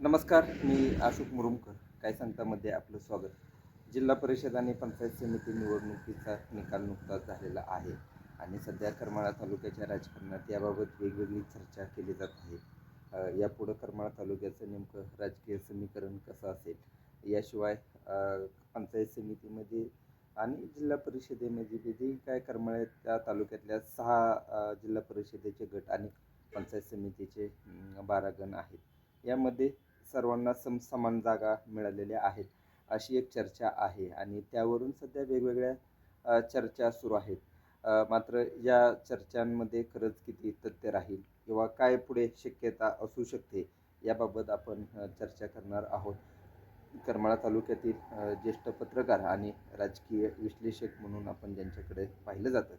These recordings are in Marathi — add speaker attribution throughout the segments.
Speaker 1: नमस्कार मी अशोक मुरुमकर काय सांगतामध्ये आपलं स्वागत. जिल्हा परिषद आणि पंचायत समिती निवडणुकीचा निकाल नुकताच झालेला आहे आणि सध्या करमाळा तालुक्याच्या राजकारणात याबाबत वेगवेगळी चर्चा केली जात आहे. यापुढं करमाळा तालुक्याचं नेमकं राजकीय समीकरण कसं असेल? याशिवाय पंचायत समितीमध्ये आणि जिल्हा परिषदेमध्ये जे काय करमाळ्याच्या त्या तालुक्यातल्या सहा जिल्हा परिषदेचे गट आणि पंचायत समितीचे बारा गण आहेत. यामध्ये सर्वांना सम समान जागा मिळालेल्या आहेत अशी एक चर्चा आहे आणि त्यावरून सध्या वेगवेगळ्या चर्चा सुरू आहेत. मात्र या चर्चांमध्ये खरंच किती तथ्य राहील किंवा काय पुढे शक्यता असू शकते याबाबत आपण चर्चा करणार आहोत. करमाळा तालुक्यातील ज्येष्ठ पत्रकार आणि राजकीय विश्लेषक म्हणून आपण ज्यांच्याकडे पाहिलं जातं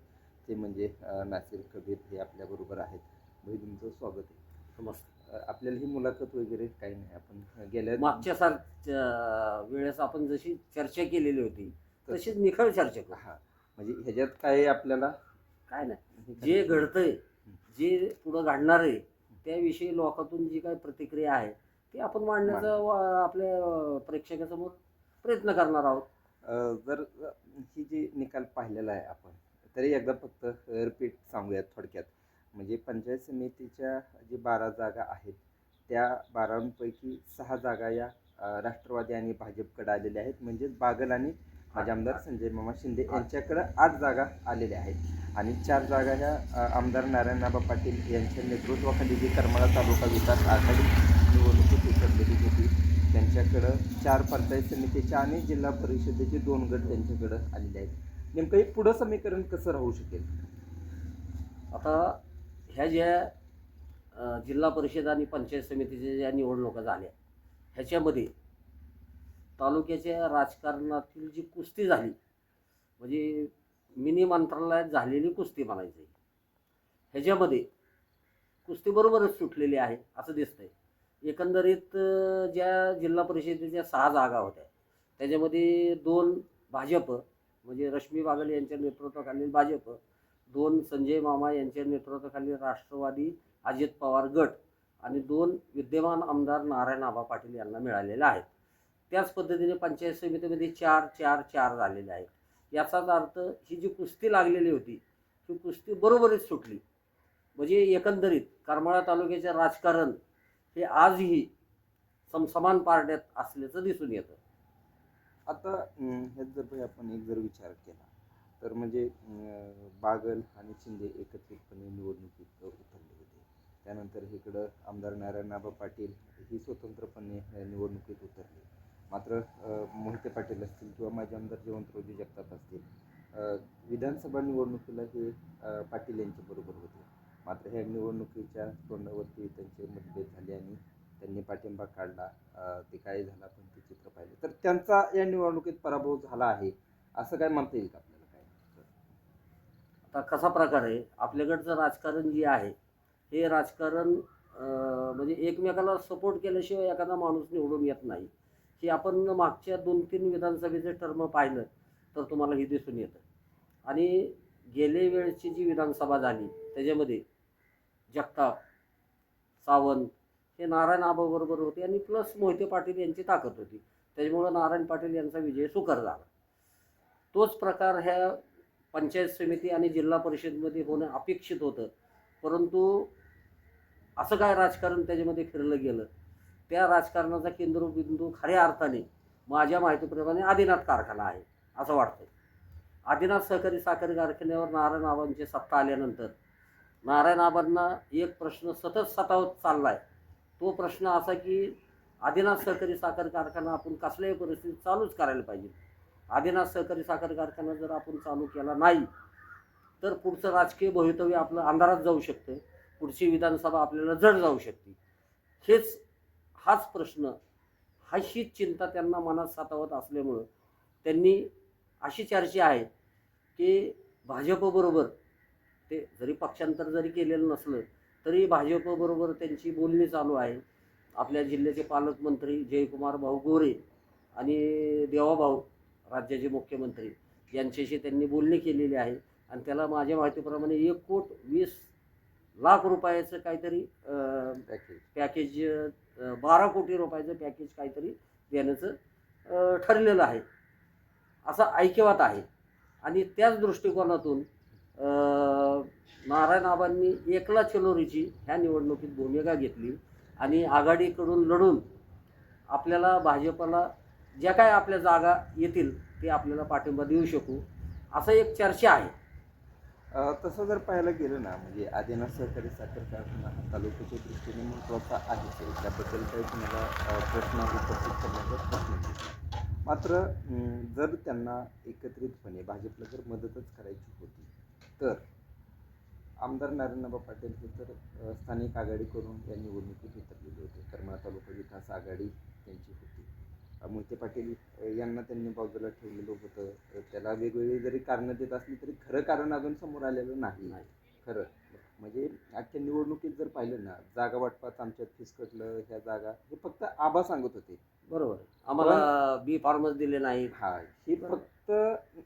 Speaker 1: ते म्हणजे नासिर कबीर हे आपल्याबरोबर आहेत. भाई तुमचं स्वागत आहे. नमस्कार. आपल्याला ही मुलाखत वगैरे काही नाही. आपण गेल्या
Speaker 2: मागच्या सारख्या वेळेस आपण जशी चर्चा केलेली होती तशीच निखळ चर्चा करू.
Speaker 1: हा. म्हणजे ह्याच्यात काय आपल्याला
Speaker 2: काय नाही. जे? घडतंय जे पुढं घडणार आहे त्याविषयी लोकातून जी काही प्रतिक्रिया आहे ती आपण मांडण्याचा वा- आपल्या प्रेक्षकासमोर प्रयत्न करणार आहोत.
Speaker 1: जर ही जी निकाल पाहिलेला आहे आपण तरी एकदा फक्त रिपीट सांगूयात थोडक्यात. म्हणजे पंचायत समितीच्या जे बारा जागा आहेत त्या बारांपैकी सहा जागा या राष्ट्रवादी आणि भाजपकडे आलेल्या आहेत. म्हणजेच बागल आणि माझे आमदार संजय मामा शिंदे यांच्याकडे आठ जागा आलेल्या आहेत. आणि चार जागा ह्या आमदार आमदार नारायणबाबा पाटील यांच्या नेतृत्वाखाली जी करमाळा तालुका विकास आघाडी निवडणुकीत उतरलेली होती त्यांच्याकडं चार पंचायत समितीच्या आणि जिल्हा परिषदेचे दोन गट त्यांच्याकडं आलेले आहेत. नेमकं हे पुढं समीकरण कसं राहू शकेल?
Speaker 2: आता ह्या ज्या जिल्हा परिषद आणि पंचायत समितीच्या ज्या निवडणुका झाल्या ह्याच्यामध्ये तालुक्याच्या राजकारणातील जी कुस्ती झाली म्हणजे मिनी मंत्रालयात झालेली कुस्ती म्हणायची ह्याच्यामध्ये कुस्ती बरोबरच सुटलेली आहे असं दिसतंय. एकंदरीत ज्या जिल्हा परिषदेच्या सहा जागा होत्या त्याच्यामध्ये दोन भाजप म्हणजे रश्मी बागल यांच्या नेतृत्वाखालील भाजप दोन संजय मामा यांच्या नेतृत्वाखाली राष्ट्रवादी अजित पवार गट आणि दोन विद्यमान आमदार नारायण आबा पाटील यांना मिळालेले आहेत. त्याच पद्धतीने पंचायत समितीमध्ये चार चार चार झालेले आहेत. याचाच अर्थ ही जी कुस्ती लागलेली होती ती कुस्ती बरोबरच सुटली. म्हणजे एकंदरीत करमाळा तालुक्याचे राजकारण हे आजही समसमान पारड्यात असल्याचं दिसून येतं.
Speaker 1: आता हे ह्यात जर आपण एक जर विचार केला तर म्हणजे बागल आणि शिंदे एकत्रितपणे निवडणुकीत उतरले होते. त्यानंतर इकडं आमदार नारायणबाबा पाटील ही स्वतंत्रपणे निवडणुकीत उतरली. मात्र मोहिते पाटील असतील किंवा माझे आमदार जयवंतरावजी जगताप असतील विधानसभा निवडणुकीला हे पाटील यांच्याबरोबर होते. मात्र ह्या निवडणुकीच्या तोंडावरती त्यांचे मतभेद झाले आणि त्यांनी पाठिंबा काढला. ते काय झालं आपण ते चित्र पाहिलं. तर त्यांचा या निवडणुकीत पराभव झाला आहे. असं काय म्हणता येईल का आपल्याला?
Speaker 2: आता कसा प्रकार आहे? आपल्याकडचं राजकारण जे आहे हे राजकारण म्हणजे एकमेकाला सपोर्ट केल्याशिवाय एखादा माणूस निवडून येत नाही. हे आपण मागच्या दोन तीन विधानसभेचे टर्म पाहिलं तर तुम्हाला हे दिसून येतं. आणि गेले वेळची जी विधानसभा झाली त्याच्यामध्ये जगताप सावंत हे नारायण आबाबरोबर होते आणि प्लस मोहिते पाटील यांची ताकद होती. त्याच्यामुळं नारायण पाटील यांचा विजय सुकर झाला. तोच प्रकार ह्या पंचायत समिती आणि जिल्हा परिषदमध्ये होणं अपेक्षित होतं. परंतु असं काय राजकारण त्याच्यामध्ये फिरलं गेलं? त्या राजकारणाचा केंद्रबिंदू खऱ्या अर्थाने माझ्या माहितीप्रमाणे आदिनाथ कारखाना आहे असं वाटतं. आदिनाथ सहकारी साखर कारखान्यावर नारायण आबांची सत्ता आल्यानंतर नारायण आबांना एक प्रश्न सतत सतावत चालला आहे तो प्रश्न असा की आदिनाथ सहकारी साखर कारखाना आपण कसल्याही परिस्थितीत चालूच करायला पाहिजे. आदिनाथ सहकारी साखर कारखाना जर आपण चालू केला नाही तर पुढचं राजकीय भवितव्य आपलं अंधारात जाऊ शकतं. पुढची विधानसभा आपल्याला जड जाऊ शकते. हेच हाच प्रश्न हाशी चिंता त्यांना मनात सातावत असल्यामुळं त्यांनी अशी चर्चा आहे की भाजपबरोबर ते जरी पक्षांतर जरी केलेलं नसलं तरी भाजपबरोबर त्यांची बोलणी चालू आहे. आपल्या जिल्ह्याचे पालकमंत्री जयकुमार भाऊ गोरे आणि देवाभाऊ राज्याचे मुख्यमंत्री यांच्याशी त्यांनी बोलणी केलेली आहे. आणि त्याला माझ्या माहितीप्रमाणे एक कोट वीस लाख रुपयाचं काहीतरी
Speaker 1: पॅकेज
Speaker 2: बारा कोटी रुपयाचं पॅकेज काहीतरी देण्याचं ठरलेलं आहे. असा ऐक्यवात आहे. आणि त्याच दृष्टिकोनातून नारायण आबांनी एकला चलोरीची ह्या निवडणुकीत भूमिका घेतली. आणि आघाडीकडून लढून आपल्याला भाजपला ज्या काय आपल्या जागा येतील ते आपल्याला पाठिंबा देऊ शकू. असं एक चर्चा आहे.
Speaker 1: अ, तसं जर पाहायला गेलं ना म्हणजे आदिनाथ सहकारी साखर कारखाना हा तालुक्याच्या दृष्टीने महत्त्वाचा आहे. सर. त्याबद्दल काही तुम्हाला अ, प्रश्न उपस्थित करण्याचा प्रश्न नाही. मात्र जर त्यांना एकत्रितपणे भाजपला जर मदतच करायची होती तर आमदार नारायणबा पाटील हे तर अ, स्थानिक आघाडी करून या निवडणुकीत उतरलेले होते. करमाळा तालुका विकास आघाडी त्यांची होती. मोहिते पाटील यांना त्यांनी बाजूला ठेवलेलं होतं. त्याला वेगवेगळी जरी कारणं देत असली तरी खरं कारण अजून समोर आलेलं नाही.
Speaker 2: नाही.
Speaker 1: खरं. म्हणजे आजच्या निवडणुकीत जर पाहिलं ना जागा वाटपात आमच्यात फिसकटलं ह्या जागा हे फक्त आबा सांगत होते.
Speaker 2: बरोबर. आम्हाला बी फॉर्मच दिले नाहीत
Speaker 1: हा हे फक्त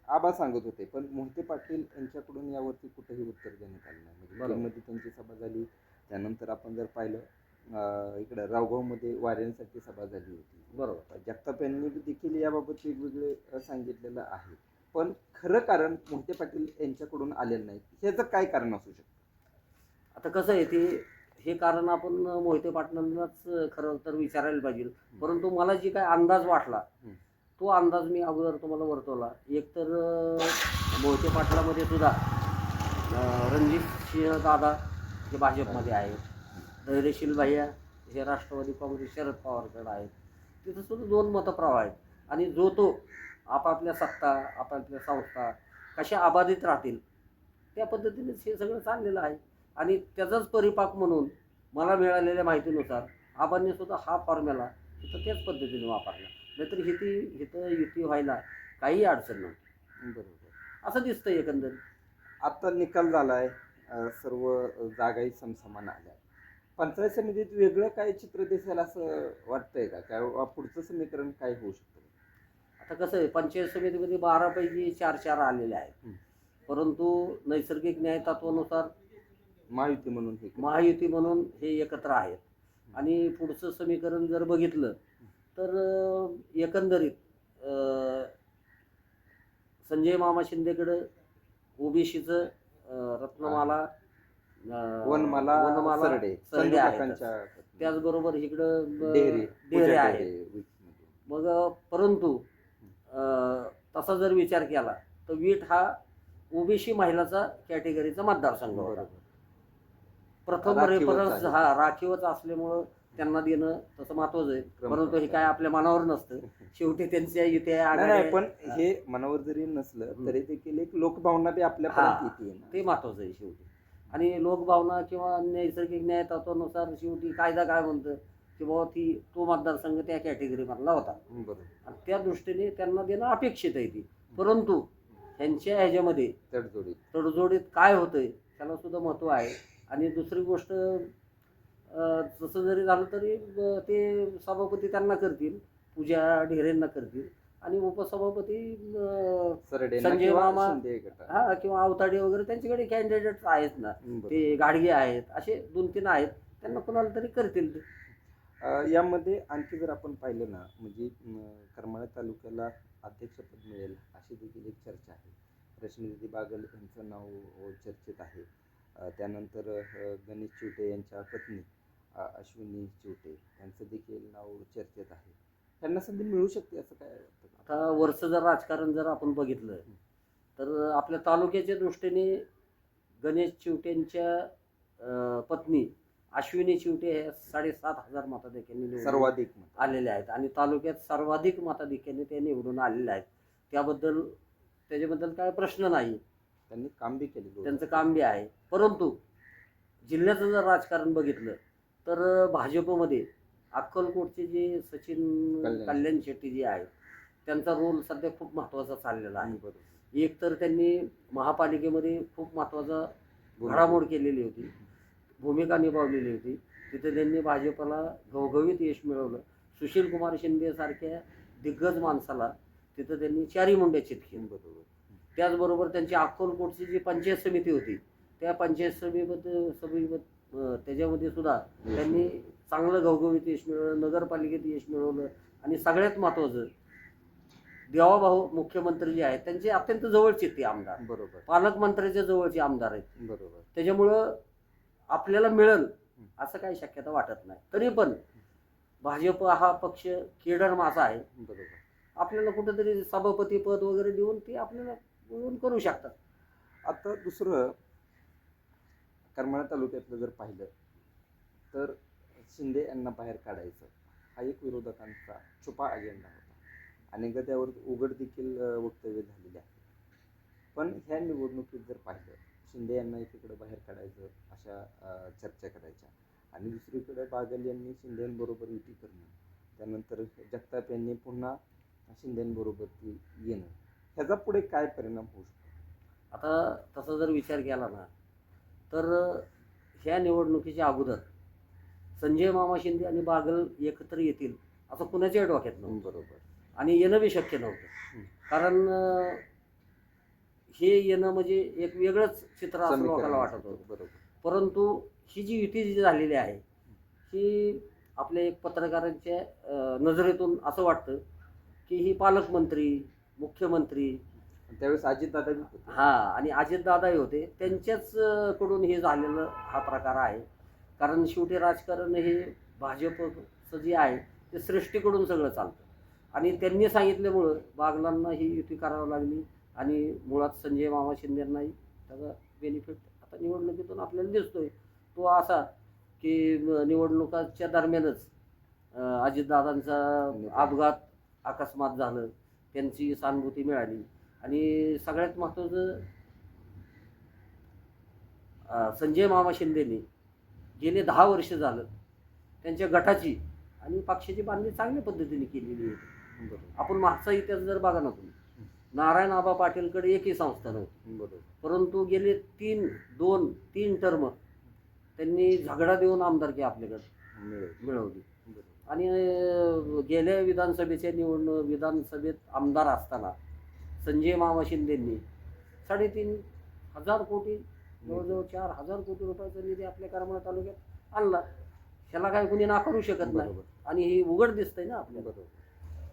Speaker 1: आबा सांगत होते. पण मोहिते पाटील यांच्याकडून यावरती कुठेही उत्तर देण्यात आलं नाही. म्हणजे त्यांची सभा झाली. त्यानंतर आपण जर पाहिलं इकडं रावगावमध्ये वाऱ्यांसाठी सभा झाली होती.
Speaker 2: बरोबर.
Speaker 1: जगताप यांनी देखील याबाबत वेगवेगळे सांगितलेलं आहे. पण खरं कारण मोहिते पाटील यांच्याकडून आलेलं नाही. ह्याचं काय कारण असू शकतं?
Speaker 2: आता कसं आहे ते हे कारण आपण मोहिते पाटलांनाच खरं तर विचारायला पाहिजे. परंतु मला जी काय अंदाज वाटला. तो अंदाज मी अगोदर तुम्हाला वर्तवला. एक तर मोहिते पाटलामध्ये सुद्धा रणजित सिंह दादा हे भाजपमध्ये आहेत. धैर्यशील भैया हे राष्ट्रवादी काँग्रेस शरद पवारकडे आहेत. तिथं सुद्धा दोन मतप्रवाह आहेत. आणि जो तो आपापल्या सत्ता आपापल्या संस्था कशा अबाधित राहतील त्या पद्धतीनेच हे सगळं चाललेलं आहे. आणि त्याचाच परिपाक म्हणून मला मिळालेल्या माहितीनुसार आबांनी सुद्धा हा फॉर्म्युला तिथं त्याच पद्धतीने वापरला. नाहीतर हिती हिथं युती व्हायला काही अडचण नव्हती.
Speaker 1: बरोबर.
Speaker 2: असं दिसतं एकंदरीत.
Speaker 1: आत्ता निकाल झाला आहे सर्व जागाही समसमान आल्या. पंचायत समितीत वेगळं काय चित्र दिसेल असं वाटतंय का काय वा- पुढचं समीकरण काय होऊ शकतं
Speaker 2: आता कसं आहे पंचायत समितीमध्ये बारापैकी चार चार आलेले आहेत
Speaker 1: हं.
Speaker 2: परंतु नैसर्गिक न्याय तत्वानुसार
Speaker 1: महायुती म्हणून हे.
Speaker 2: महायुती म्हणून हे एकत्र आहेत आणि पुढचं समीकरण जर बघितलं तर अं, एकंदरीत अं, संजय मामा शिंदेकडं ओबीसीचं रत्नमाला
Speaker 1: वनमाला
Speaker 2: वनमाला
Speaker 1: सरडे
Speaker 2: सरडे
Speaker 1: संजू
Speaker 2: आहेत.
Speaker 1: काकांच्या
Speaker 2: त्याचबरोबर इकडं
Speaker 1: वीटमध्ये.
Speaker 2: मग परंतु अं, तसा जर विचार केला तर वीट हा ओबीसी महिलाचा कॅटेगरीचा मतदारसंघ होता प्रथम
Speaker 1: राखीवच
Speaker 2: रेफरन्स
Speaker 1: आहे.
Speaker 2: हा राखीवच असल्यामुळं त्यांना देणं तसं महत्वाचं आहे परंतु हे काय आपल्या मनावर नसतं शेवटी त्यांच्या इथे
Speaker 1: नाही नाही
Speaker 2: आघाड्या-
Speaker 1: पण हे मनावर जरी नसलं. तरी देखील एक लोकभावना बी आपल्यापर्यंत येते ना.
Speaker 2: ते महत्वाचं आहे शेवटी आणि लोकभावना किंवा नैसर्गिक न्याय तत्वानुसार शेवटी कायदा काय म्हणतं की बाबा ती तो मतदारसंघ त्या कॅटेगरीमधला होता.
Speaker 1: बरोबर.
Speaker 2: आणि त्या दृष्टीने त्यांना देणं अपेक्षित आहे ती. परंतु ह्यांच्या ह्याच्यामध्ये
Speaker 1: तडजोडीत
Speaker 2: तडजोडीत काय होतंय त्याला सुद्धा महत्त्व आहे. आणि दुसरी गोष्ट जसं जरी झालं तरी ते सभापती त्यांना करतील पूजा ढेरेंना करतील. आणि उपसभापती संजय
Speaker 1: किंवा
Speaker 2: मामा-. हा किंवा अवताडे वगैरे त्यांच्याकडे कॅन्डिडेट आहेत ना. ते गाडगे आहेत असे दोन तीन आहेत. त्यांना कोणाला तरी करतील
Speaker 1: यामध्ये आणखी जर आपण पाहिलं ना म्हणजे करमाळा तालुक्याला अध्यक्षपद मिळेल अशी देखील एक चर्चा आहे. रश्मीदेवी बागल यांचं नाव चर्चेत आहे. त्यानंतर गणेश चिवटे यांच्या पत्नी अश्विनी चिवटे यांचं देखील नाव चर्चेत आहे. त्यांना संधी मिळू शकते असं काय?
Speaker 2: आता वरचं जर राजकारण जर आपण बघितलं तर आपल्या तालुक्याच्या दृष्टीने गणेश चिवटेंच्या अं, पत्नी अश्विनी चिवटे हे साडेसात हजार मताधिक्यांनी निवडून
Speaker 1: सर्वाधिक मत.
Speaker 2: आलेले आहेत आणि तालुक्यात सर्वाधिक मताधिक्याने ते निवडून आलेले आहेत त्याबद्दल त्याच्याबद्दल काय प्रश्न नाही
Speaker 1: त्यांनी काम बी होतं.
Speaker 2: त्यांचं काम बी आहे परंतु जिल्ह्याचं जर राजकारण बघितलं तर भाजपमध्ये अक्कलकोटचे जे सचिन
Speaker 1: कल्याण.
Speaker 2: शेट्टी जे आहेत त्यांचा रोल सध्या खूप महत्त्वाचा चाललेला आहे. एक तर त्यांनी महापालिकेमध्ये खूप महत्त्वाचा. घडामोड केलेली होती भूमिका निभावलेली होती. तिथे त्यांनी भाजपला घवघवीत यश मिळवलं. सुशील कुमार शिंदे सारख्या दिग्गज माणसाला तिथं त्यांनी चारी मुंड्या चितकेली
Speaker 1: बरोबर.
Speaker 2: त्याचबरोबर त्यांची अक्कलकोटची जी पंचायत समिती होती त्या पंचायत समितीमध्ये अं, त्याच्यामध्ये सुद्धा त्यांनी चांगलं घवघवीत यश मिळवलं नगरपालिकेत यश मिळवलं आणि सगळ्यात महत्त्वाचं देवाभाऊ मुख्यमंत्री जे आहेत त्यांचे अत्यंत जवळचे ते आमदार.
Speaker 1: बरोबर.
Speaker 2: पालकमंत्र्याच्या जवळचे आमदार आहेत.
Speaker 1: बरोबर.
Speaker 2: त्याच्यामुळं आपल्याला मिळेल असं काही शक्यता वाटत नाही. तरी पण भाजप हा पक्ष केडर मासा आहे.
Speaker 1: बरोबर.
Speaker 2: आपल्याला कुठेतरी सभापती पद वगैरे देऊन ते आपल्याला मिळवून करू शकतात.
Speaker 1: आता दुसरं करमाळा तालुक्यातलं जर पाहिलं तर शिंदे यांना बाहेर काढायचं हा एक विरोधकांचा छुपा अजेंडा होता. अनेकदा त्यावर उघड देखील वक्तव्य झालेले आहे. पण ह्या निवडणुकीत जर पाहिलं शिंदे यांना एकीकडे बाहेर काढायचं अशा चर्चा करायच्या. आणि दुसरीकडे बागल यांनी शिंदेबरोबर युती करणं त्यानंतर जगताप यांनी पुन्हा शिंदेबरोबर ती येणं ह्याचा पुढे काय परिणाम होऊ शकतो?
Speaker 2: आता तसा जर विचार केला ना तर ह्या निवडणुकीच्या अगोदर संजय मामा शिंदे आणि बागल एकत्र येतील असं कुणाच्याही डोक्यात नव्हतं.
Speaker 1: बरोबर.
Speaker 2: आणि येणं बी शक्य नव्हतं. कारण अं, हे येणं म्हणजे एक वेगळंच चित्र असं लोकांना वाटत होतं.
Speaker 1: बरोबर.
Speaker 2: परंतु ही जी युती जी झालेली आहे ही आपल्या एक पत्रकारांच्या अं, नजरेतून असं वाटतं की ही पालकमंत्री मुख्यमंत्री
Speaker 1: त्यावेळेस अजितदादा
Speaker 2: हा आणि अजितदादाही होते. त्यांच्याच अं, कडून हे झालेलं हा प्रकार आहे. कारण शेवटी राजकारण हे भाजपचं जे आहे ते सृष्टीकडून सगळं चालतं. आणि त्यांनी सांगितल्यामुळं बागलांना ही युती करावी लागली आणि मुळात संजय मामा शिंदेंनाही त्याचा बेनिफिट आता निवडणुकीतून आपल्याला दिसतोय. तो असा की निवडणुकाच्या दरम्यानच अजितदादांचा अपघात अकस्मात झालं त्यांची सहानुभूती मिळाली. आणि सगळ्यात महत्त्वाचं संजय मामा शिंदेनी गेले दहा वर्ष झालं. त्यांच्या गटाची आणि पक्षाची बांधणी चांगल्या पद्धतीने केलेली आहे आपण मागचा इतिहास जर बघा ना तुम्ही नारायण आबा पाटीलकडे एकही संस्था नव्हती.
Speaker 1: बरोबर.
Speaker 2: परंतु गेले तीन दोन तीन टर्म त्यांनी झगडा देऊन आमदारकी आपल्याकडे मिळवली. आणि गेल्या विधानसभेच्या निवडणूक विधानसभेत आमदार असताना संजय मामा शिंदेंनी साडेतीन हजार कोटी जवळजवळ चार हजार कोटी रुपयाचा निधी आपल्या करमाळा तालुक्यात आणला. ह्याला काय कुणी नाकारू शकत नाही. आणि हे उघड दिसतंय ना आपल्याला.
Speaker 1: बरोबर.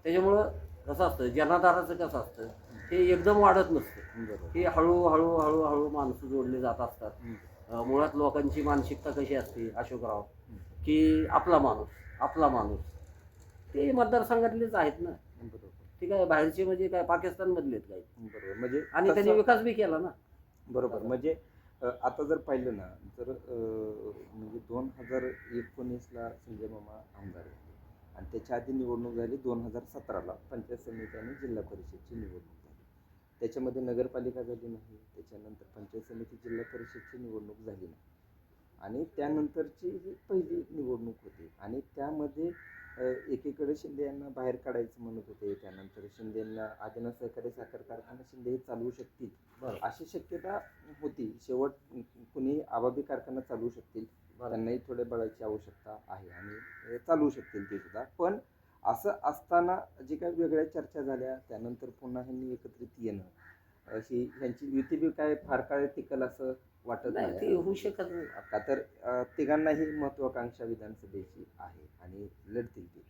Speaker 2: त्याच्यामुळं कसं असतं जनाधाराचं कसं असतं हे एकदम वाढत नसतं. हे हळूहळू हळूहळू माणसं जोडली जात असतात. मुळात लोकांची मानसिकता कशी असते अशोकराव? की आपला माणूस आपला माणूस. ते मतदारसंघातलेच आहेत ना. ते काय बाहेरचे म्हणजे काय पाकिस्तानमधले आहेत काय?
Speaker 1: बरोबर. म्हणजे
Speaker 2: आणि त्यांनी विकास बी केला ना.
Speaker 1: बरोबर. म्हणजे आता जर पाहिलं ना तर म्हणजे दोन हजार एकोणीसला संजय मामा आमदार होते आणि त्याच्या आधी निवडणूक झाली दोन हजार सतराला पंचायत समिती आणि जिल्हा परिषदची निवडणूक झाली. त्याच्यामध्ये नगरपालिका झाली नाही त्याच्यानंतर पंचायत समिती जिल्हा परिषदची निवडणूक झाली नाही. आणि त्यानंतरची ही पहिली निवडणूक होती. आणि त्यामध्ये एकीकडे शिंदे यांना बाहेर काढायचं म्हणत होते त्यानंतर शिंदेंना आदिना सहकारी साखर कारखाना शिंदे हे चालवू शकतील
Speaker 2: बरं.
Speaker 1: अशी शक्यता होती. शेवट कुणी आबाबी कारखाना चालवू शकतील त्यांनाही थोड्या बळाची आवश्यकता आहे आणि चालवू शकतील ते सुद्धा. पण असं असताना जे काही वेगळ्या चर्चा झाल्या त्यानंतर पुन्हा ह्यांनी एकत्रित येणं अशी ह्यांची युती बी काय फार काळ टिकल असं वाटत
Speaker 2: नाही ते होऊ शकत नाही.
Speaker 1: का तर तिघांनाही महत्वाकांक्षा विधानसभेची आहे आणि लढतील ती.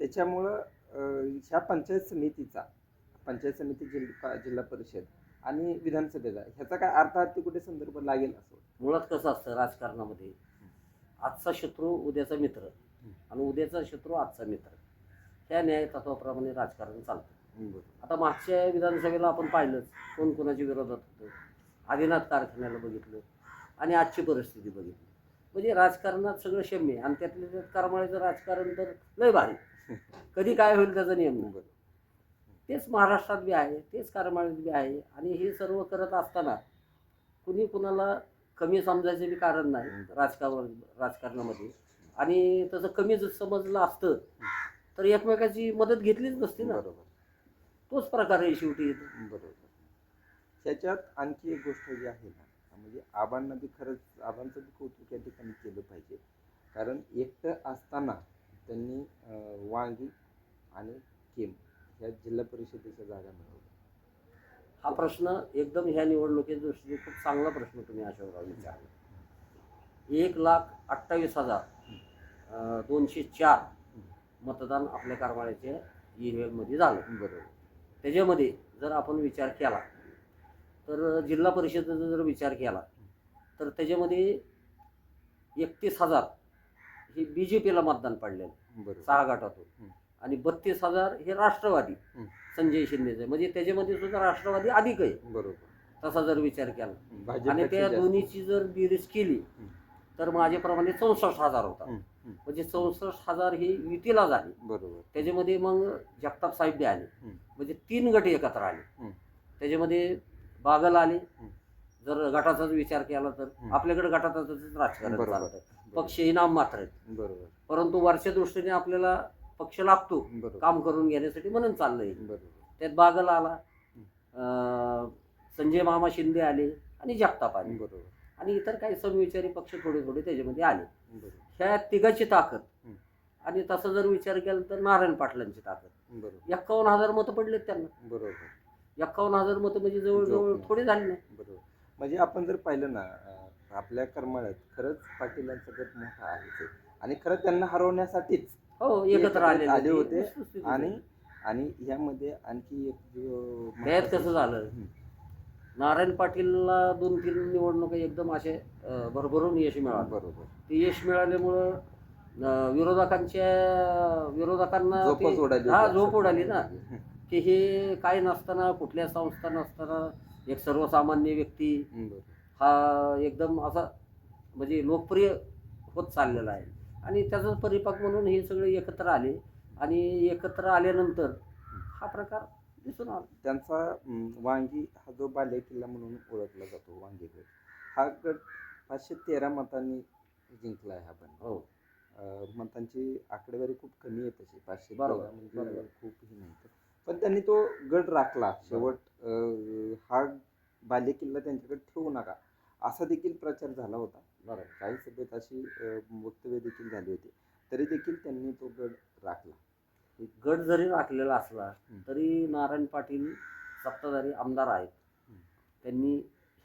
Speaker 1: त्याच्यामुळं ह्या पंचायत समितीचा पंचायत समिती जिल्हा जिल्हा परिषद आणि विधानसभेचा ह्याचा काय अर्थार्थी कुठे संदर्भ लागेल असं?
Speaker 2: मुळात कसं असतं राजकारणामध्ये आजचा शत्रू उद्याचा मित्र आणि उद्याचा शत्रू आजचा मित्र. ह्या न्याय तत्वाप्रमाणे राजकारण चालतं. आता मागच्या विधानसभेला आपण पाहिलंच कोण कोणाच्या विरोधात होतं? आदिनाथ कारखान्याला बघितलं आणि आजची परिस्थिती बघितली. म्हणजे राजकारणात सगळं आहे. आणि त्यातल्या त्यात करमाळ्याचं राजकारण तर लय भारी. कधी काय होईल त्याचा नियम नाही
Speaker 1: बरोबर.
Speaker 2: तेच महाराष्ट्रात बी आहे तेच करमाळ्यात बी आहे. आणि हे सर्व करत असताना कुणी कुणाला कमी समजायचं बी कारण नाही राजकारण राजकारणामध्ये. आणि तसं कमी जर समजलं असतं तर एकमेकाची मदत घेतलीच नसती ना.
Speaker 1: बरोबर.
Speaker 2: तोच प्रकार आहे शेवटी.
Speaker 1: बरोबर. त्याच्यात आणखी एक गोष्ट जी आहे ना म्हणजे आबांना बी खरंच आबांचं बी कौतुक या ठिकाणी केलं पाहिजे. कारण एकटं असताना त्यांनी वांगी आणि केम ह्या जिल्हा परिषदेच्या जागा मिळवल्या.
Speaker 2: हा प्रश्न एकदम ह्या निवडणुकीच्या दृष्टीने खूप चांगला प्रश्न तुम्ही अशोकराव विचारला. एक लाख अठ्ठावीस हजार दोनशे चार मतदान आपल्या करमाळ्याच्या ई झालं.
Speaker 1: बरोबर.
Speaker 2: त्याच्यामध्ये जर आपण विचार केला तर जिल्हा परिषदेचा जर विचार केला तर त्याच्यामध्ये एकतीस हजार हे बी जे पीला मतदान पडलेलं सहा गटातून. आणि बत्तीस हजार हे राष्ट्रवादी. संजय शिंदेचे म्हणजे त्याच्यामध्ये सुद्धा राष्ट्रवादी अधिक आहे
Speaker 1: बरोबर
Speaker 2: तसा जर विचार केला आणि त्या. दोन्हीची जर बेरीज केली. तर माझ्याप्रमाणे चौसष्ट हजार होता. म्हणजे चौसष्ट हजार ही युतीला झाली
Speaker 1: बरोबर
Speaker 2: त्याच्यामध्ये मग जगताप साहेब आले. म्हणजे तीन गट एकत्र आले. त्याच्यामध्ये बागल आले. जर गटाचाच विचार केला तर. आपल्याकडे गटाचाच राजकारण पक्ष ही नाम मात्र आहेत.
Speaker 1: बरोबर.
Speaker 2: परंतु वरच्या दृष्टीने आपल्याला पक्ष लागतो. काम करून घेण्यासाठी म्हणून चाललंय. त्यात बागल आला. संजय मामा शिंदे आले आणि जगताप आले.
Speaker 1: बरोबर.
Speaker 2: आणि इतर काही समविचारी पक्ष थोडे थोडे त्याच्यामध्ये आले. ह्या तिघाची ताकद. आणि तसं जर विचार केला तर नारायण पाटलांची ताकद.
Speaker 1: बरोबर.
Speaker 2: एक्कावन्न हजार मतं पडलेत त्यांना.
Speaker 1: बरोबर.
Speaker 2: एक्कावन्न हजार मतं म्हणजे जवळजवळ. थोडी झाली नाही
Speaker 1: बरोबर म्हणजे आपण जर पाहिलं ना अं, आपल्या करमाळ्यात खरंच पाटीलांचा गट मोठा आहे आणि खरं त्यांना हरवण्यासाठीच
Speaker 2: हो एकत्र
Speaker 1: एकत्र
Speaker 2: आलेले
Speaker 1: आले
Speaker 2: ते
Speaker 1: होते आणि. आणि यामध्ये आणखी एक जो
Speaker 2: त्यात कसं झालं?
Speaker 1: हं,
Speaker 2: नारायण पाटीलला दोन तीन निवडणुका एकदम असे अं, भरभरून यश मिळालं
Speaker 1: बरोबर
Speaker 2: ते यश मिळाल्यामुळं अं, विरोधकांच्या विरोधकांना
Speaker 1: झोपच उडाली
Speaker 2: हा
Speaker 1: होती.
Speaker 2: झोप उडाली ना की हे काय नसताना कुठल्या संस्था नसताना एक सर्वसामान्य व्यक्ती. हा एकदम असा म्हणजे लोकप्रिय होत चाललेला आहे. आणि त्याचाच परिपाक म्हणून हे सगळे एकत्र आले आणि एकत्र आल्यानंतर हा प्रकार दिसून आला.
Speaker 1: त्यांचा वांगी हा जो बाले किल्ला म्हणून ओळखला जातो वांगी गट हा गट पाचशे तेरा मतांनी जिंकला आहे हा पण.
Speaker 2: हो.
Speaker 1: मतांची आकडेवारी खूप कमी आहे तशी. पाचशे
Speaker 2: बरोबर,
Speaker 1: म्हणजे. खूप ही नाही पण त्यांनी तो गड राखला शेवट हा बाले किल्ला त्यांच्याकडे ठेवू नका असा देखील प्रचार झाला होता
Speaker 2: बरोबर
Speaker 1: काही सभेत अशी वक्तव्य देखील झाली होती तरी देखील त्यांनी तो गड राखला
Speaker 2: गट जरी राखलेला असला. तरी नारायण पाटील सत्ताधारी आमदार आहेत. त्यांनी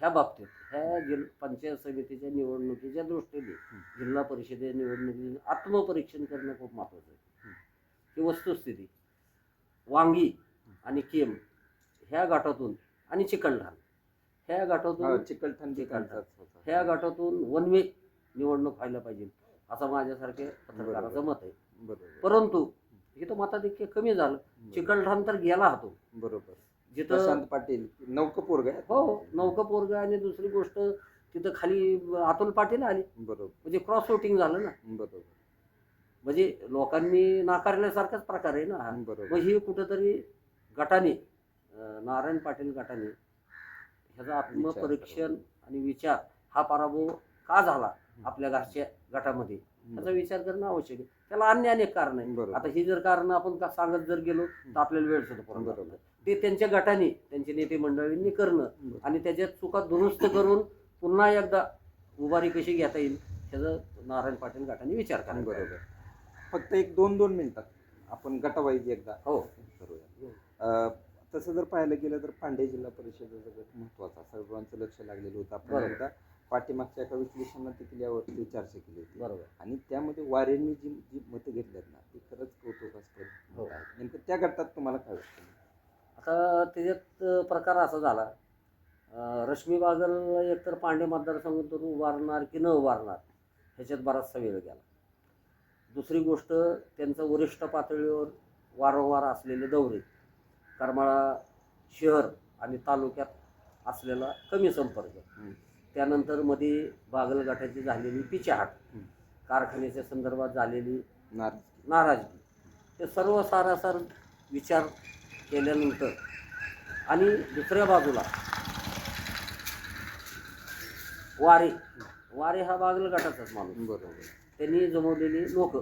Speaker 2: ह्या बाबतीत ह्या जिल पंचायत समितीच्या निवडणुकीच्या दृष्टीने. जिल्हा परिषदे निवडणुकीचे आत्मपरीक्षण करणं खूप महत्त्वाचं आहे.
Speaker 1: ही
Speaker 2: वस्तुस्थिती वांगी. आणि केम ह्या गटातून आणि चिकलठाण ह्या गटातून
Speaker 1: चिकलठाण
Speaker 2: चिकलठाण. ह्या गटातून वनवे निवडणूक व्हायला पाहिजे. असं माझ्यासारख्या पत्रकाराचं. मत आहे. परंतु इथं मताधिक्य कमी झालं. चिकलठाण तर गेला होतो
Speaker 1: बरोबर.
Speaker 2: जिथं
Speaker 1: पाटील नौकपोरग
Speaker 2: हो नौका पोरग आणि दुसरी गोष्ट तिथं खाली अतुल पाटील आले.
Speaker 1: बरोबर.
Speaker 2: म्हणजे क्रॉस वोटिंग झालं ना.
Speaker 1: बरोबर.
Speaker 2: म्हणजे लोकांनी नाकारल्यासारखाच प्रकार आहे ना. हा.
Speaker 1: बरोबर.
Speaker 2: मग ही कुठंतरी गटाने अं, नारायण पाटील गटाने ह्याचं आत्मपरीक्षण आणि विचार हा पराभव का झाला आपल्या घरच्या गटामध्ये? ह्याचा विचार करणं आवश्यक आहे. त्याला अन्य अनेक कारण आहे
Speaker 1: बरोबर.
Speaker 2: आता ही जर कारण आपण का सांगत जर गेलो तर आपल्याला वेळ सुद्धा पुरणार
Speaker 1: बरोबर.
Speaker 2: नाही. ते त्यांच्या गटाने त्यांच्या नेते मंडळींनी करणं आणि त्याच्यात चुका दुरुस्त करून पुन्हा एकदा उभारी कशी घेता येईल ह्याचं नारायण पाटील गटाने विचार करा
Speaker 1: बरोबर. फक्त एक दोन दोन मिनिटात आपण गटावाईज एकदा
Speaker 2: हो.
Speaker 1: करूया. तसं जर पाहायला गेलं तर पांडे जिल्हा परिषदेचा गट महत्त्वाचा सर्वांचं लक्ष लागलेलं होतं. आपण. एकदा पाठीमागच्या एका विश्लेषणात देखील यावरती चर्चा केली होती.
Speaker 2: बरोबर.
Speaker 1: आणि त्यामध्ये वारेंनी जी जी मतं घेतल्यात ना ती खरंच कौतुकास्पद
Speaker 2: हो.
Speaker 1: नेमकं त्या गटात तुम्हाला काय वाटतं?
Speaker 2: आता त्याच्यात प्रकार असा झाला. रश्मी बागल एकतर पांडे मतदारसंघातून उभारणार की न उभारणार ह्याच्यात बराचसा वेळ गेला. दुसरी गोष्ट त्यांचं वरिष्ठ पातळीवर वारंवार असलेले दौरे करमाळा शहर आणि तालुक्यात असलेला कमी संपर्क. त्यानंतरमध्ये बागल गटाची झालेली पिछाहाट. कारखान्याच्या संदर्भात झालेली
Speaker 1: नाराज
Speaker 2: नाराजगी. हे सर्व सारासार विचार केल्यानंतर आणि दुसऱ्या बाजूला वारे. वारे हा बागल गटाचाच माणूस.
Speaker 1: बरोबर.
Speaker 2: त्यांनी जमवलेली लोक.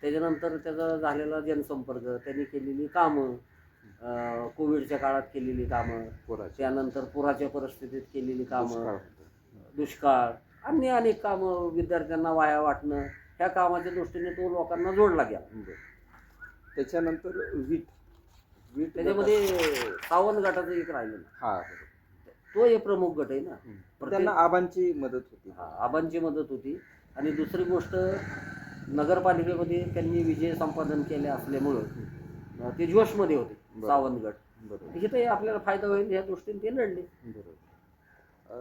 Speaker 2: त्याच्यानंतर त्याचा झालेला जनसंपर्क त्यांनी केलेली कामं कोविडच्या काळात केलेली कामं त्यानंतर पुराच्या परिस्थितीत केलेली कामं
Speaker 1: दुष्काळ.
Speaker 2: अन्य अनेक कामं विद्यार्थ्यांना वाया वाटणं ह्या कामाच्या दृष्टीने तो लोकांना जोडला गेला.
Speaker 1: त्याच्यानंतर वीट. वीट
Speaker 2: त्याच्यामध्ये सावंत गटाचं एक राहिलं ना
Speaker 1: गटात- हा.
Speaker 2: तो एक प्रमुख गट आहे ना.
Speaker 1: त्यांना आबांची मदत होती.
Speaker 2: हा, आबांची मदत होती. आणि दुसरी गोष्ट नगरपालिकेमध्ये त्यांनी विजय संपादन केले असल्यामुळं ते जोशमध्ये होते
Speaker 1: बरं.
Speaker 2: सावंत गट
Speaker 1: बरोबर
Speaker 2: इथे आपल्याला फायदा होईल या दृष्टीने ते लढले.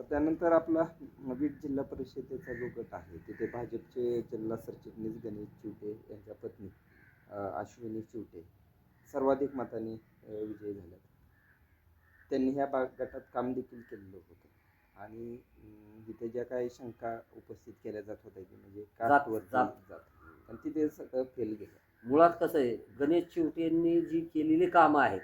Speaker 1: त्यानंतर आपला बीड जिल्हा परिषदेचा जो गट आहे तिथे भाजपचे जिल्हा सरचिटणीस गणेश चिवटे यांच्या पत्नी अश्विनी चिवटे सर्वाधिक मतांनी विजयी झाल्यात. त्यांनी ह्या बा गटात काम देखील केलेलं होतं. आणि इथे ज्या काही शंका उपस्थित केल्या जात होत्या की म्हणजे
Speaker 2: जात.
Speaker 1: जात. आणि तिथे सगळं फेल गेलं.
Speaker 2: मुळात कसं आहे गणेश चिवटे यांनी जी केलेली कामं आहेत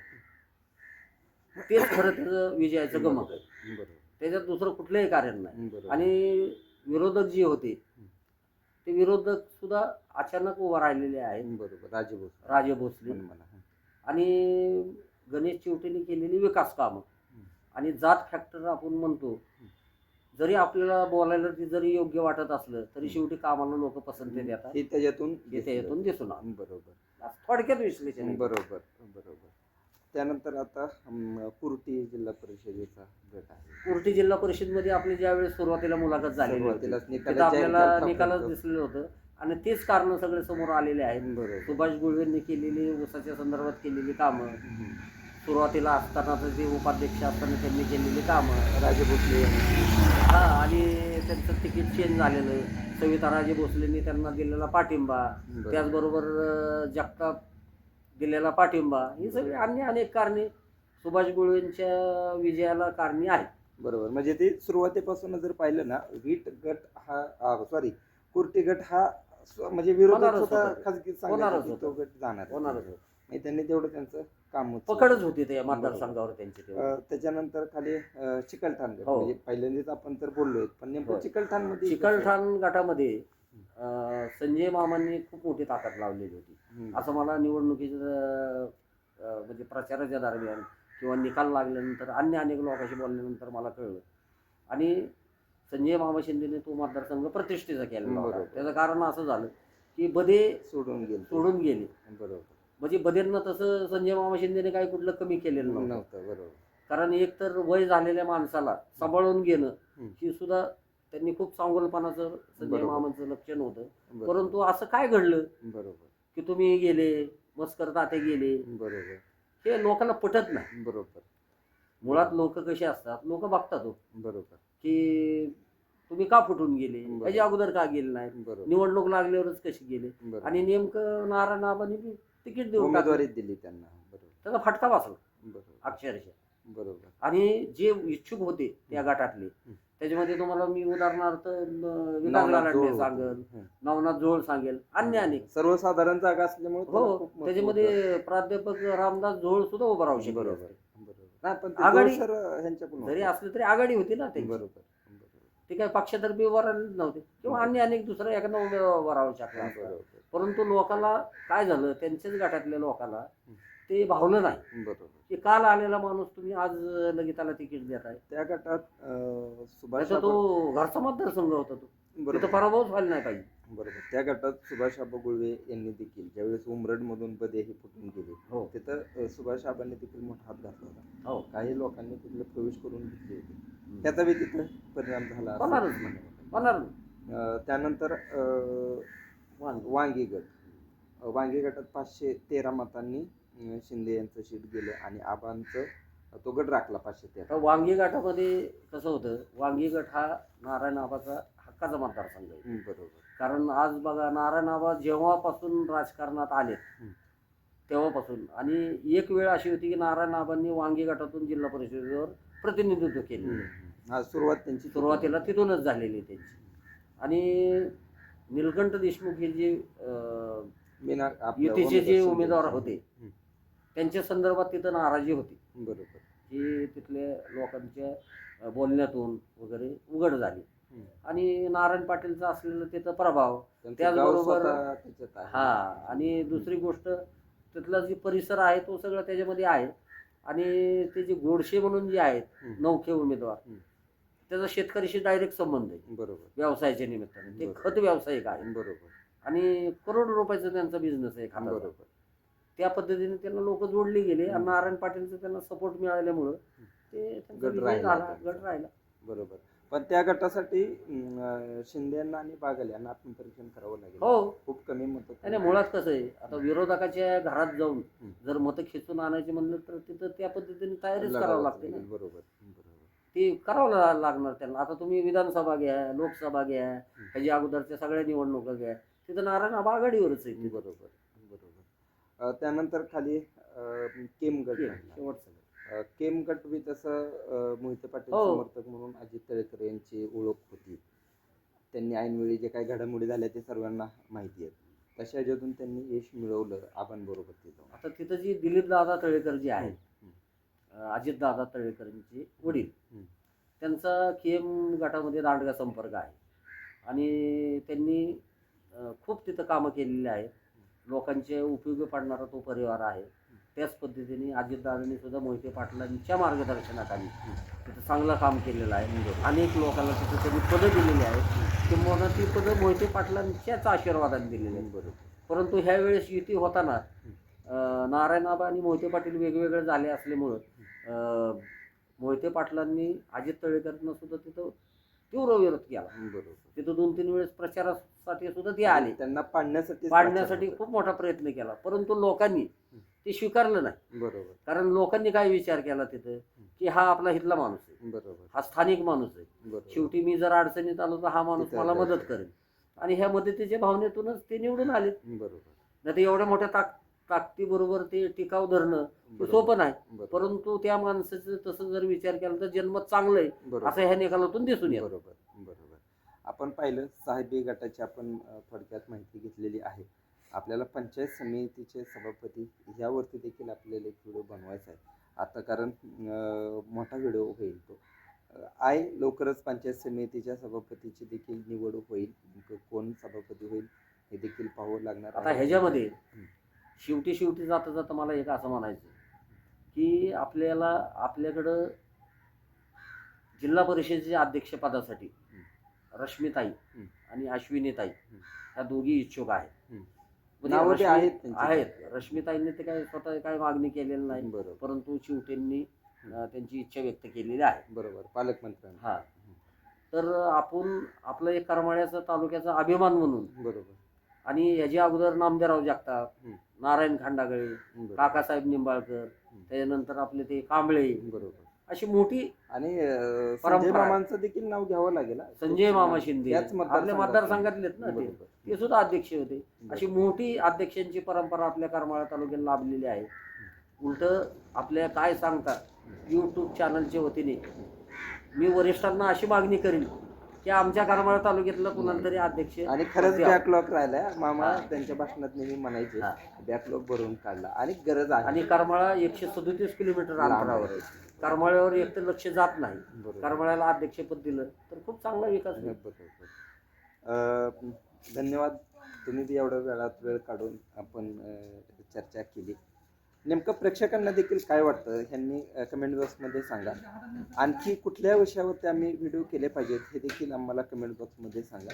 Speaker 2: तेच खरं त्याचं विजयाचं गमक आहे.
Speaker 1: बरोबर.
Speaker 2: त्याच्यात दुसरं कुठलंही कारण नाही. आणि विरोधक जे होते ते विरोधक सुद्धा अचानक उभा राहिलेले आहेत.
Speaker 1: बरोबर. राजे भोसले.
Speaker 2: राजे भोसले. आणि गणेश चिवटेने केलेली विकास कामं. आणि जात फॅक्टर आपण म्हणतो. जरी आपल्याला बोलायला ती जरी योग्य वाटत असलं तरी शेवटी कामाला लोक पसंती देतात.
Speaker 1: हे त्याच्यातून
Speaker 2: हे त्याच्यातून दिसून आलं.
Speaker 1: बरोबर.
Speaker 2: थोडक्यात विश्लेषण आहे.
Speaker 1: बरोबर बरोबर. त्यानंतर आता कुर्टी जिल्हा परिषदेचा गट आहे.
Speaker 2: कुर्टी जिल्हा परिषदमध्ये आपली ज्यावेळेस सुरुवातीला मुलाखत झालेली होती
Speaker 1: सुरुवातीलाच
Speaker 2: तिथं
Speaker 1: निकालात जाहीर
Speaker 2: आपल्याला निकालच. दिसलेलं होतं. आणि तेच कारण सगळे समोर आलेले आहेत.
Speaker 1: बरोबर.
Speaker 2: सुभाष गुळवेंनी केलेली ऊसाच्या संदर्भात केलेली कामं.
Speaker 1: हम्म.
Speaker 2: सुरुवातीला असताना तर ते उपाध्यक्ष असताना त्यांनी केलेली कामं
Speaker 1: राजे भोसले
Speaker 2: हा आणि त्यांचं तिकीट चेंज झालेलं सविता राजे भोसलेंनी त्यांना दिलेला पाठिंबा
Speaker 1: बरोबर.
Speaker 2: त्याचबरोबर जगताप दिलेला पाठिंबा ही सगळी अन्य अनेक कारणे सुभाष गुळवेंच्या विजयाला कारणी आहेत
Speaker 1: बरोबर म्हणजे ते सुरुवातीपासून जर पाहिलं ना वीट गट हा सॉरी कुर्टी गट हा म्हणजे विरोधक
Speaker 2: होणारच होता. होणारच
Speaker 1: गट जाणार.
Speaker 2: होणारच होतं.
Speaker 1: म्हणजे त्यांनी तेवढं त्यांचं काम
Speaker 2: पकडच होती त्या मतदारसंघावर त्यांची तेव्हा.
Speaker 1: अ, त्याच्यानंतर खाली अ, चिकलठाण गट.
Speaker 2: हो.
Speaker 1: म्हणजे पहिल्यांदाच आपण तर बोललोय पण नेमकं
Speaker 2: होय.
Speaker 1: चिकलठाणमध्ये
Speaker 2: चिकलठाण गटामध्ये अं, संजय मामांनी खूप मोठी ताकद लावलेली होती. असं मला निवडणुकीचं अं, म्हणजे प्रचाराच्या दरम्यान किंवा निकाल लागल्यानंतर अन्य अनेक लोकांशी बोलल्यानंतर मला कळलं. आणि संजय मामा शिंदेने तो मतदारसंघ प्रतिष्ठेचा केलेला होता.
Speaker 1: बरोबर.
Speaker 2: त्याचं कारण असं झालं की बदे
Speaker 1: सोडून गेले.
Speaker 2: सोडून गेले.
Speaker 1: बरोबर.
Speaker 2: म्हणजे बदेंना तसं संजय मामा शिंदेने काही कुठलं कमी केलेलं नव्हतं.
Speaker 1: नव्हतं बरोबर.
Speaker 2: कारण एक तर वय झालेल्या माणसाला सांभाळून घेणं. ही सुद्धा त्यांनी खूप चांगलपणाचं संजय
Speaker 1: बरोबर.
Speaker 2: मामांचं लक्षण होतं. परंतु असं काय घडलं?
Speaker 1: बरोबर.
Speaker 2: की तुम्ही गेले मस्कर ताते गेले.
Speaker 1: बरोबर.
Speaker 2: हे लोकांना पटत नाही.
Speaker 1: बरोबर.
Speaker 2: मुळात लोक कसे असतात? लोक बघतात हो.
Speaker 1: बरोबर.
Speaker 2: की तुम्ही का फुटून गेले?
Speaker 1: बरोबर.
Speaker 2: त्याच्या अगोदर का गेले नाही
Speaker 1: बरोबर.
Speaker 2: निवडणूक लागल्यावरच कशी गेले?
Speaker 1: बरोबर.
Speaker 2: आणि नेमकं नारायण आबांनी बी तिकीट देऊन
Speaker 1: उमेदवारी
Speaker 2: टाकलं.
Speaker 1: दिली त्यांना बरोबर
Speaker 2: त्याचा फटका बसला
Speaker 1: बरोबर
Speaker 2: अक्षरशः
Speaker 1: बरोबर
Speaker 2: आणि जे इच्छुक होते त्या गटातले. त्याच्यामध्ये तुम्हाला मी उदाहरणार्थ विकास
Speaker 1: नवनाथ जोळ.
Speaker 2: सांगल
Speaker 1: हं.
Speaker 2: नवनाथ जोळ सांगेल अन्य अनेक
Speaker 1: सर्वसाधारण जागा असल्यामुळे
Speaker 2: हो
Speaker 1: खूप महत्त्व होतं.
Speaker 2: त्याच्यामध्ये प्राध्यापक रामदास जोळ सुद्धा उभं राहू शकले
Speaker 1: बरोबर. बरोबर नाही पण ते
Speaker 2: आघाडी-
Speaker 1: जोर सर ह्यांच्याकडून
Speaker 2: जरी
Speaker 1: होतं.
Speaker 2: असले तरी आघाडी होती ना त्यांची
Speaker 1: बरोबर बरोबर
Speaker 2: ते काय पक्षातर्फे राहिले नव्हते. किंवा अन्य अनेक दुसरा एखादा उमेदवार राहू शकला असता.
Speaker 1: बरोबर
Speaker 2: परंतु लोकांना काय झालं त्यांच्याच गटातल्या लोकांना ते भावलं नाही.
Speaker 1: बरोबर.
Speaker 2: की काल आलेला माणूस तुम्ही आज लगेच त्याला तिकीट देताय.
Speaker 1: त्या गटात अं, सुभाष
Speaker 2: त्याचा तो घरचा मतदारसंघ होता तो.
Speaker 1: आबा- बरोबर.
Speaker 2: तिथं पराभवच व्हायला नाही पाहिजे.
Speaker 1: बरोबर. त्या गटात सुभाष आबा गुळवे यांनी देखील ज्यावेळेस उमरड मधून बदे हे फुटून गेले
Speaker 2: हो.
Speaker 1: तिथं अं, सुभाष आबांनी देखील मोठा हात घातला होता.
Speaker 2: हो.
Speaker 1: काही लोकांनी तिथले प्रवेश करून घेतले होते. त्याचा बी तिथं परिणाम झाला
Speaker 2: होणारच.
Speaker 1: म्हणावं.
Speaker 2: होणार
Speaker 1: अं, त्यानंतर अं,
Speaker 2: वांग.
Speaker 1: वांगी गट. अं, वांगी गटात पाचशे तेरा मतांनी अं, शिंदे यांचं शीट गेलं आणि आबांचं तो गट राखला पाचशे
Speaker 2: आता
Speaker 1: तेरा
Speaker 2: वांगी गटामध्ये कसं होतं? वांगी गट हा नारायण आबाचा हक्काचा मतदारसंघ आहे.
Speaker 1: हं, बरोबर.
Speaker 2: कारण आज बघा नारायण आबा जेव्हापासून राजकारणात आले. तेव्हापासून. आणि एक वेळ अशी होती की नारायण आबांनी वांगी गटातून जिल्हा परिषदेवर प्रतिनिधित्व केले.
Speaker 1: हा सुरुवात त्यांची
Speaker 2: सुरुवातीला तिथूनच झालेली त्यांची. आणि निलकंठ देशमुख हे जे युतीचे जे उमेदवार. होते त्यांच्या संदर्भात तिथं नाराजी होती.
Speaker 1: बरोबर.
Speaker 2: की तिथल्या लोकांच्या बोलण्यातून वगैरे उघड झाली. आणि नारायण पाटीलचा असलेला प्रभाव.
Speaker 1: त्यांचं गाव
Speaker 2: त्याचबरोबर-. हा आणि दुसरी गोष्ट तिथला जे परिसर आहे तो सगळा त्याच्यामध्ये आहे. आणि ते जे गोडशे म्हणून जे आहेत नौखे उमेदवार. त्याचा शेतकऱ्याशी डायरेक्ट संबंध आहे.
Speaker 1: बरोबर.
Speaker 2: व्यवसायाच्या निमित्ताने. ते. खत व्यावसायिक आहे.
Speaker 1: बरोबर.
Speaker 2: आणि करोडो रुपयाचा त्यांचा बिझनेस आहे खाताचा
Speaker 1: बरोबर.
Speaker 2: त्या पद्धतीने त्यांना लोक जोडले गेले आणि. नारायण पाटीलचं त्यांना सपोर्ट मिळाल्यामुळं ते
Speaker 1: गट राहिला.
Speaker 2: गट राहिला.
Speaker 1: बरोबर. पण त्या गटासाठी अं, शिंदे यांना आणि बागल यांना आत्मपरीक्षण करावं लागेल.
Speaker 2: हो.
Speaker 1: खूप कमी मत
Speaker 2: नाही नाही, मुळात कसं आहे आता विरोधकाच्या घरात जाऊन
Speaker 1: हं.
Speaker 2: जर मतं खेचून आणायचे म्हणलं तर तिथं त्या पद्धतीने तयारीच करावं लागते ना.
Speaker 1: बरोबर बरोबर.
Speaker 2: ते करावं ला- लागणार त्यांना. आता तुम्ही विधानसभा घ्या लोकसभा घ्या ह्याच्या अगोदरच्या सगळ्या निवडणुका घ्या. तिथं नारायण आबा आघाडीवरच आहे.
Speaker 1: बरोबर बरोबर. अं, त्यानंतर खाली अं, केम गट राहिला.
Speaker 2: शेवटचं.
Speaker 1: अं, केम गट बी तसं अं, मोहिते पाटील
Speaker 2: हो.
Speaker 1: समर्थक म्हणून अजित तळेकर यांची ओळख होती त्यांनी ऐनवेळी जे काही घडामोडी झाल्या ते सर्वांना माहिती आहेत तशा ह्याच्यातून त्यांनी यश मिळवलं आबांबरोबर तिथं
Speaker 2: आता तिथं जी दिलीप दादा तळेकर जे आहेत. अजित दादा तळेकरांचे वडील
Speaker 1: हं.
Speaker 2: त्यांचा केम गटामध्ये दांडगा संपर्क आहे आणि त्यांनी अं, खूप तिथं कामं केलेली आहेत लोकांचे उपयोगी पडणारा तो परिवार आहे त्याच पद्धतीने अजितदादांनी सुद्धा मोहिते पाटलांच्या मार्गदर्शनाखाली तिथं चांगलं काम केलेलं आहे. अनेक लोकांना तिथं त्यांनी पदं दिलेली आहेत. किंवा ती पदं मोहिते पाटलांच्याच आशीर्वादाने दिलेली आहेत.
Speaker 1: बरोबर
Speaker 2: परंतु ह्या वेळेस युती होताना अं, नारायणआबा आणि मोहिते पाटील वेगवेगळे झाले असल्यामुळं मोहिते पाटलांनी अजित तळेकरांना सुद्धा तिथं तीव्र विरोध केला.
Speaker 1: बरोबर
Speaker 2: तिथं दोन तीन वेळेस प्रचारासाठी सुद्धा ते आले.
Speaker 1: त्यांना पाडण्यासाठी
Speaker 2: पाडण्यासाठी खूप मोठा प्रयत्न केला. परंतु लोकांनी ते स्वीकारलं नाही.
Speaker 1: बरोबर.
Speaker 2: कारण लोकांनी काय विचार केला तिथं? की हा आपला इथला माणूस आहे.
Speaker 1: बरोबर.
Speaker 2: हा स्थानिक माणूस आहे.
Speaker 1: बरोबर.
Speaker 2: शेवटी मी जर अडचणीत आलो तर हा माणूस
Speaker 1: तिथं
Speaker 2: मला. मदत करेल. आणि ह्या मदतीच्या भावनेतूनच ते निवडून आले.
Speaker 1: बरोबर.
Speaker 2: नाही तर एवढ्या मोठ्या ताक ताकदीबरोबर ते टिकाव धरणं सोपं नाही.
Speaker 1: बरोबर.
Speaker 2: परंतु त्या माणसाचं तसं जर विचार केला तर जन्म चांगलं आहे.
Speaker 1: बरोबर.
Speaker 2: असं ह्या निकालातून दिसून येतं.
Speaker 1: बरोबर. बरोबर. आपण पाहिलं साहेबी गटाची आपण अ, थोडक्यात माहिती घेतलेली आहे. आपल्याला पंचायत समितीचे सभापती यावरती देखील आपल्याला एक व्हिडिओ बनवायचा आहे आता कारण मोठा व्हिडिओ होईल तो आहे लवकरच पंचायत समितीच्या सभापतीची देखील निवड होईल कोण सभापती होईल हे देखील पाहावं लागणार
Speaker 2: आता. ह्याच्यामध्ये. शेवटी शेवटी जाता जाता मला एक असं म्हणायचं की आपल्याला आपल्याकडं जिल्हा परिषदेच्या अध्यक्षपदासाठी रश्मिताई. आणि अश्विनीताई. ह्या दोघी इच्छुक आहेत
Speaker 1: नावं ते
Speaker 2: रश्मी-
Speaker 1: आहेत त्यांची.
Speaker 2: आहेत. रश्मिताईंनी ते काय स्वतः काय मागणी केलेली नाही.
Speaker 1: बरोबर.
Speaker 2: परंतु शिवटेंनी अं, त्यांची इच्छा व्यक्त केलेली आहे.
Speaker 1: बरोबर. पालकमंत्र्यांना
Speaker 2: हा. तर आपण आपलं एक करमाळ्याचा तालुक्याचा अभिमान म्हणून
Speaker 1: बरोबर.
Speaker 2: आणि याच्या अगोदर नामदेवराव जगताप
Speaker 1: हं.
Speaker 2: नारायण खांडागळे
Speaker 1: बरोबर.
Speaker 2: काकासाहेब निंबाळकर त्याच्यानंतर आपले ते कांबळे.
Speaker 1: बरोबर.
Speaker 2: अशी मोठी
Speaker 1: आणि अ, संजय
Speaker 2: परंपरा.
Speaker 1: मामांचं देखील नाव घ्यावं लागेल हा.
Speaker 2: संजय मामा शिंदे
Speaker 1: त्याच
Speaker 2: आपल्या
Speaker 1: मतदारसंघातून.
Speaker 2: मतदारसंघातलेत ना ते
Speaker 1: बरोबर.
Speaker 2: ते सुद्धा अध्यक्ष होते अशी मोठी अध्यक्षांची परंपरा आपल्या करमाळा तालुक्याला लाभलेली आहे उलट आपल्या काय सांगतात यूट्यूब चॅनलच्या वतीने मी वरिष्ठांना अशी मागणी करीन की आमच्या करमाळा तालुक्यातलं कुणाला तरी अध्यक्ष
Speaker 1: आणि खरंच. बॅकलॉग राहिलाय मामा
Speaker 2: हा.
Speaker 1: त्यांच्या भाषणात नेहमी म्हणायचे
Speaker 2: हा.
Speaker 1: बॅकलॉग भरून काढला आणि गरज आहे
Speaker 2: आणि करमाळा एकशे सदोतीस किलोमीटर
Speaker 1: लांब
Speaker 2: अंतरावर आहे करमाळ्यावर एक तर लक्ष जात नाही. करमाळ्याला अध्यक्षपद दिलं तर खूप चांगला विकास होईल.
Speaker 1: धन्यवाद. तुम्ही बी एवढ्या वेळात वेळ काढून आपण चर्चा केली. नेमकं प्रेक्षकांना देखील काय वाटतं ह्यांनी कमेंट बॉक्समध्ये सांगा. आणखी कुठल्या विषयावरती आम्ही व्हिडिओ केले पाहिजेत हे देखील आम्हाला कमेंट बॉक्समध्ये सांगा.